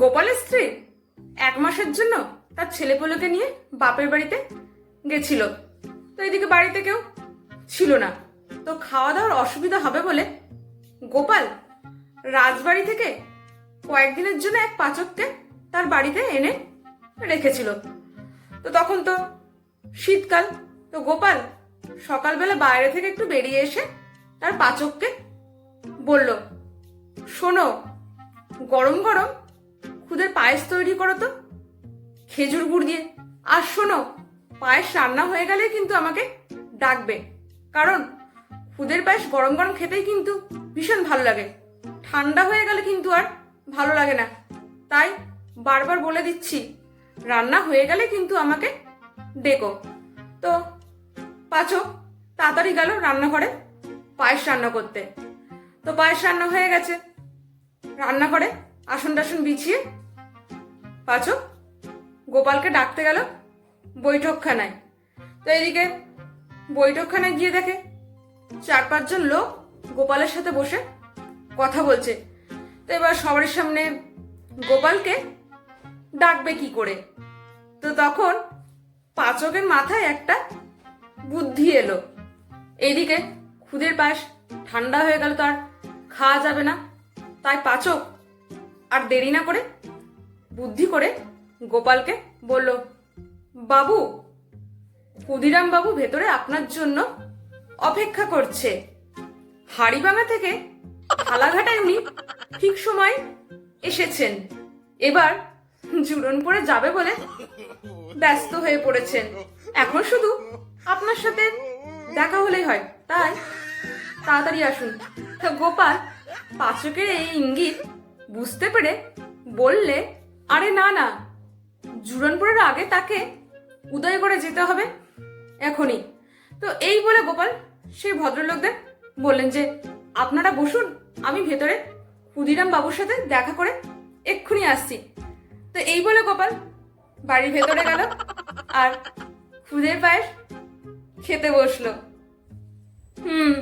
গোপালের স্ত্রী এক মাসের জন্য তার ছেলেপোলেকে নিয়ে বাপের বাড়িতে গেছিল। তো এদিকে বাড়িতে কেউ ছিল না। তো খাওয়া দাওয়ার অসুবিধা হবে বলে গোপাল রাজবাড়ি থেকে কয়েকদিনের জন্য এক পাচককে তার বাড়িতে এনে রেখেছিল। তো তখন তো শীতকাল, তো গোপাল সকালবেলা বাইরে থেকে একটু বেরিয়ে এসে তার পাচককে বলল, শোনো, গরম গরম খুদের পায়েস তৈরি করো তো। খেজুর গুড় দিয়ে। আর শোনো, পায়েস রান্না হয়ে গেলে কিন্তু আমাকে ডাকবে। কারণ খুদের পায়েস গরম গরম খেতেই কিন্তু ভীষণ ভালো লাগে। ঠান্ডা হয়ে গেলে কিন্তু আর ভালো লাগে না। তাই বারবার বলে দিচ্ছি, রান্না হয়ে গেলে কিন্তু আমাকে ডেকো। তো পাচক তাড়াতাড়ি গেল রান্নাঘরে পায়েস রান্না করতে। তো পায়েস রান্না হয়ে গেছে। রান্নাঘরে আসন টাসন বিছিয়ে পাচক গোপালকে ডাকতে গেল বৈঠকখানায়। তো এদিকে বৈঠকখানায় গিয়ে দেখে চার পাঁচজন লোক গোপালের সাথে বসে কথা বলছে। তো এবার সবার সামনে গোপালকে ডাকবে কি করে? তো তখন পাচকের মাথায় একটা বুদ্ধি এলো। এইদিকে খুদের পায়েস ঠান্ডা হয়ে গেল তো আর খাওয়া যাবে না। তাই পাচক আর দেরি না করে বুদ্ধি করে গোপালকে বলল, বাবু, ক্ষুদিরাম বাবু ভেতরে আপনার জন্য অপেক্ষা করছে। হাড়িভাঙা থেকে থালাঘাটায় উনি ঠিক সময় এসেছেন। এবার জুড়ন পরে যাবে বলে ব্যস্ত হয়ে পড়েছেন। এখন শুধু আপনার সাথে দেখা হলেই হয়। তাই তাড়াতাড়ি আসুন। গোপাল পাচকের এই ইঙ্গিত বুঝতে পেরে বললে আরে না না। জুরনপুরের আগে তাকে উদয় করে যেতে হবে, এখনই। তো এই বলে গোপাল সেই ভদ্রলোকদের বললেন যে, আপনারা বসুন, আমি ভেতরে ক্ষুদিরাম বাবুর সাথে দেখা করে এক্ষুনি আসছি। তো এই বলে গোপাল বাড়ির ভেতরে গেল আর খুদের পায়ের খেতে বসল। হুম।